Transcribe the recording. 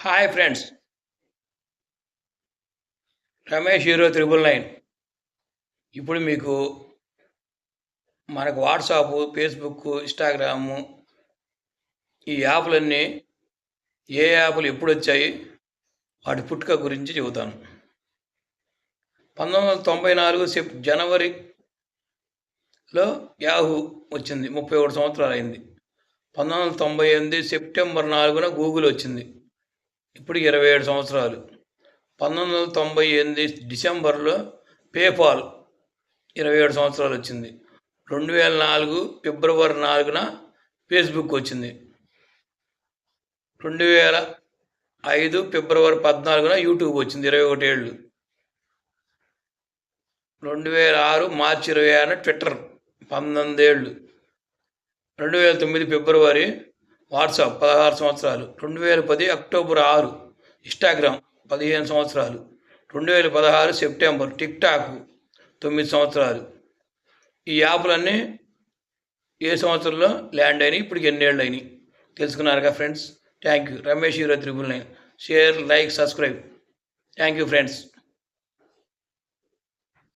Hi friends Ramesh hero triple nine. ఇప్పుడు మీకు మనకు వాట్సాప్ ఫేస్బుక్ ఇన్స్టాగ్రాము ఈ యాప్లన్నీ ఏ యాప్లు ఎప్పుడు వచ్చాయి? వాటి పుట్టుక గురించి చెబుతాను. పంతొమ్మిది వందల తొంభై నాలుగు సెప్ జనవరిలో యాహూ వచ్చింది. ముప్పై ఒకటి సంవత్సరాలు అయింది పంతొమ్మిది వందల తొంభై ఎనిమిది సెప్టెంబర్ నాలుగున గూగుల్ వచ్చింది. ఇప్పుడు ఇరవై ఏడు సంవత్సరాలు. పంతొమ్మిది వందల తొంభై ఎనిమిది డిసెంబర్లో పేపాల్ ఇరవై ఏడు సంవత్సరాలు వచ్చింది. రెండు వేల నాలుగు ఫిబ్రవరి నాలుగున ఫేస్బుక్ వచ్చింది. రెండు వేల ఐదు ఫిబ్రవరి పద్నాలుగున యూట్యూబ్ వచ్చింది ఇరవై ఒకటి ఏళ్ళు. రెండు వేల ఆరు మార్చి ఇరవై ఆరున ట్విట్టర్ పంతొమ్మిది ఏళ్ళు. రెండు వేల తొమ్మిది ఫిబ్రవరి వాట్సాప్ పదహారు సంవత్సరాలు. రెండు వేల పది అక్టోబర్ ఆరు. ఇన్స్టాగ్రామ్ పదిహేను సంవత్సరాలు. రెండు వేల పదహారు సెప్టెంబర్ టిక్ టాక్ తొమ్మిది సంవత్సరాలు. ఈ యాప్లన్నీ ఏ సంవత్సరంలో ల్యాండ్ అయినాయి? ఇప్పటికి ఎన్నేళ్ళు అయినాయి? తెలుసుకున్నారుగా friends? Thank you. Ramesh hero triple nine. Share like subscribe. Thank you friends.